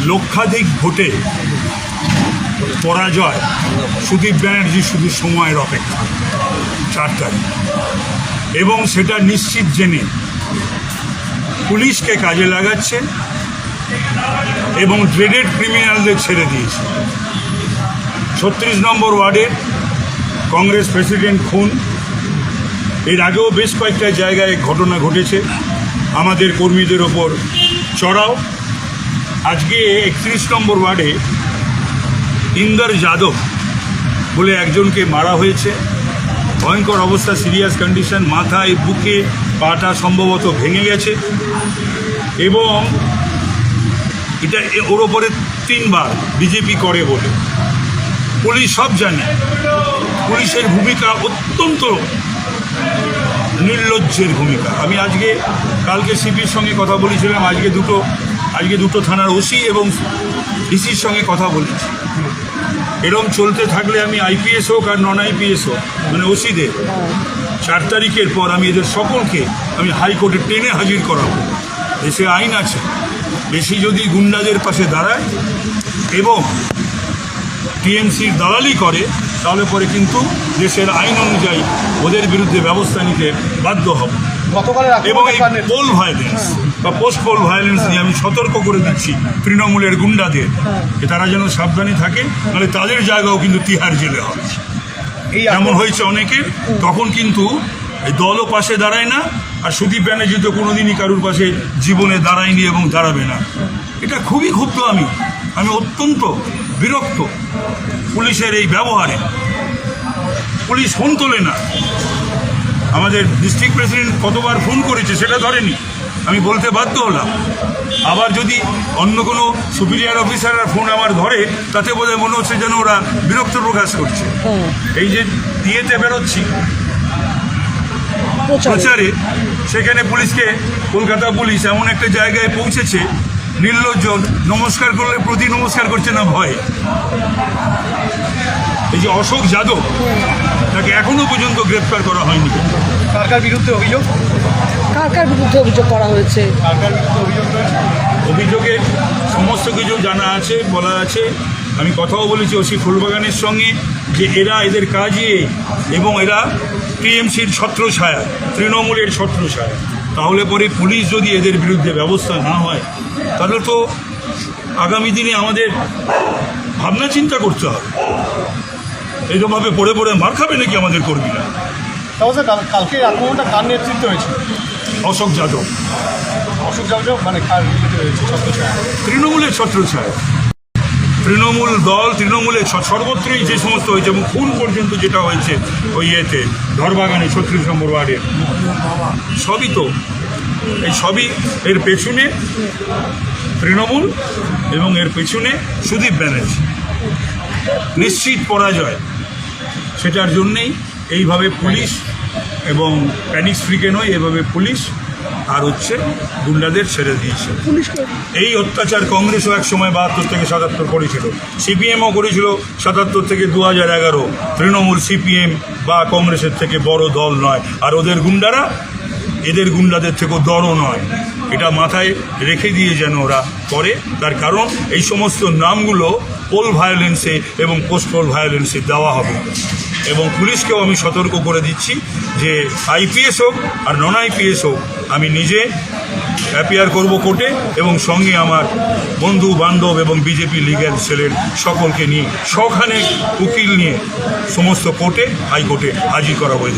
লক্ষাধিক ভোটে পরাজয় সুদীপ ব্যানার্জি শুধু সময়ের অপেক্ষা, চার তারিখ। এবং সেটা নিশ্চিত জেনে পুলিশকে কাজে লাগাচ্ছে এবং ড্রেডেড ক্রিমিনালদের ছেড়ে দিয়েছে। ছত্রিশ নম্বর ওয়ার্ডের কংগ্রেস প্রেসিডেন্ট খুন। এর আগেও বেশ কয়েকটা জায়গায় ঘটনা ঘটেছে। আমাদের কর্মীদের ওপর চড়াও। আজকে একত্রিশ নম্বর ওয়ার্ডে ইন্দর যাদব বলে একজনকে মারা হয়েছে। ভয়ঙ্কর অবস্থা, সিরিয়াস কন্ডিশন, মাথায় বুকে, পাটা সম্ভবত ভেঙে গেছে। এবং এটা ওর ওপরে তিনবার বিজেপি করে বলে। পুলিশ সব জানে। পুলিশের ভূমিকা অত্যন্ত নির্লজ্জের ভূমিকা। আমি আজকে, কালকে সিপির সঙ্গে কথা বলেছিলাম, আজকে দুটো আজকে দুটো থানার ওসি এবং ডিসির সঙ্গে কথা বলেছি এরম চলতে থাকলে আমি আইপিএস হোক আর নন আইপিএস হোক মানে ওসিদের চার তারিখের পর আমি এদের সকলকে আমি হাইকোর্টে টেনে হাজির করাবো। দেশে আইন আছে। বেশি যদি গুন্ডাদের পাশে দাঁড়ায় এবং টিএমসির দালালি করে তাহলে পরে কিন্তু দেশের আইন অনুযায়ী ওদের বিরুদ্ধে ব্যবস্থা নিতে বাধ্য হব। এবং এই পোল ভায়োলেন্স বা পোস্ট পোল ভায়োলেন্স নিয়ে আমি সতর্ক করে দিচ্ছি তৃণমূলের গুন্ডাদের যে তারা যেন সাবধানে থাকে নাহলে তাদের জায়গাও কিন্তু তিহার জেলে হবে। এই এমন হয়েছে অনেকের তখন কিন্তু এই দলও পাশে দাঁড়ায় না আর সুদীপ ব্যানার্জি তো কোনোদিনই কারুর পাশে জীবনে দাঁড়ায়নি এবং দাঁড়াবে না। এটা খুবই ক্ষুব্ধ আমি। আমি অত্যন্ত বিরক্ত পুলিশের এই ব্যবহারে। পুলিশ ফোন তোলে না। আমাদের ডিস্ট্রিক্ট প্রেসিডেন্ট কতবার ফোন করেছে সেটা ধরেনি। আমি বলতে বাধ্য হলাম। আবার যদি অন্য কোনো সুপিরিয়ার অফিসাররা ফোন আমার ধরে তাতে বোধহয় মনে হচ্ছে যেন ওরা বিরক্ত প্রকাশ করছে। এই যে দিয়েতে বেরোচ্ছি প্রচারে। সেখানে পুলিশকে কলকাতা পুলিশ এমন একটা জায়গায় পৌঁছেছে নির্লজ্জ নমস্কার করলে প্রতি নমস্কার করছে না ভয়। এই যে অশোক যাদব তাকে এখনও পর্যন্ত গ্রেপ্তার করা হয়নি। কার কার বিরুদ্ধে অভিযোগ? কার কার বিরুদ্ধে অভিযোগ করা হয়েছে? কার কার বিরুদ্ধে অভিযোগ রয়েছে অভিযোগের সমস্ত কিছু জানা আছে বলা আছে। আমি কথাও বলেছি ওসি ফুলবাগানের সঙ্গে যে এরা এদের কাজই এই এবং এরা টিএমসির ছত্রছায়া তৃণমূলের ছত্রছায়া। তাহলে পরে পুলিশ যদি এদের বিরুদ্ধে ব্যবস্থা না হয় তাহলে তো আগামী দিনে আমাদের ভাবনা চিন্তা করতে হবে। এরকমভাবে পড়ে পড়ে মার খাবে নাকি আমাদের কর্মীরা? কালকে আক্রমণটা কার নেতৃত্বে হয়েছে অশোক যাদব। অশোক যাদব? মানে তৃণমূলের ছত্রছায়া। তৃণমূল দল তৃণমূলের সর্বত্রই যে সমস্ত হয়েছে এবং খুন পর্যন্ত যেটা হয়েছে ওই ইয়েতে ধরবাগানে ছত্রিশ নম্বর ওয়ার্ডের। সবই তো এই সবই এর পেছনে তৃণমূল এবং এর পেছনে সুদীপ ব্যানার্জি। নিশ্চিত পরাজয়। সেটার জন্যেই এইভাবে পুলিশ এবং প্যানিক ফ্রিকে নয় এভাবে পুলিশ আর হচ্ছে গুন্ডাদের ছেড়ে দিয়েছে। এই অত্যাচার কংগ্রেসও এক সময় বাহাত্তর থেকে সাতাত্তর করেছিল। সিপিএমও করেছিল সাতাত্তর থেকে দু হাজার এগারো। তৃণমূল সিপিএম বা কংগ্রেসের থেকে বড় দল নয়। আর ওদের গুন্ডারা এদের গুন্ডাদের থেকেও দরও নয়। এটা মাথায় রেখে দিয়ে যেন ওরা করে। তার কারণ এই সমস্ত নামগুলো পোল ভায়োলেন্সে এবং পোস্ট পোল ভায়োলেন্সে দেওয়া হবে। এবং পুলিশকেও আমি সতর্ক করে দিচ্ছি যে আইপিএস হোক আর নন আইপিএস হোক, আমি নিজে অ্যাপিয়ার করব কোর্টে এবং সঙ্গে আমার বন্ধু, বান্ধব এবং বিজেপি লিগ্যাল সেলের সকলকে নিয়ে, সখানে উকিল নিয়ে সমস্ত কোর্টে, হাইকোর্টে হাজির করা হয়ে